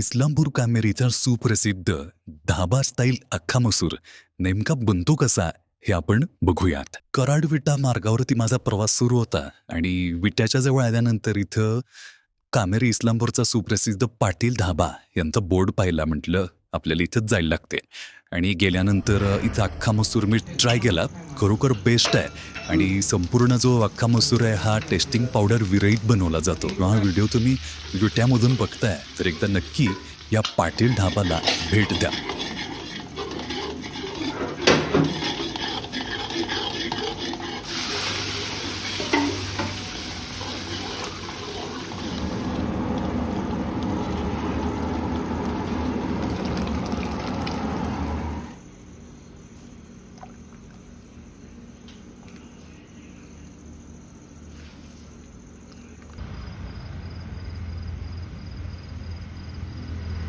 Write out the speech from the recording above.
इस्लामपूर कामेरीचा सुप्रसिद्ध धाबा स्टाईल अख्खा मसूर. नेमका बनतो कसा हे आपण बघूयात. कराड विटा मार्गावरती माझा प्रवास सुरू होता आणि विट्याच्या जवळ आल्यानंतर इथं कामेरी इस्लामपूरचा सुप्रसिद्ध पाटील धाबा यांचा बोर्ड पाहिला म्हटलं. आपल्याला इथंच जायला लागते. आणि गेल्यानंतर इथं अख्खा मसूर मी ट्राय केला. खरोखर बेस्ट आहे. आणि संपूर्ण जो अख्खा मसूर आहे हा टेस्टिंग पावडर विरहित बनवला जातो. हा व्हिडिओ तुम्ही विट्यामधून बघताय. तर एकदा नक्की या पाटील ढाबाला भेट द्या.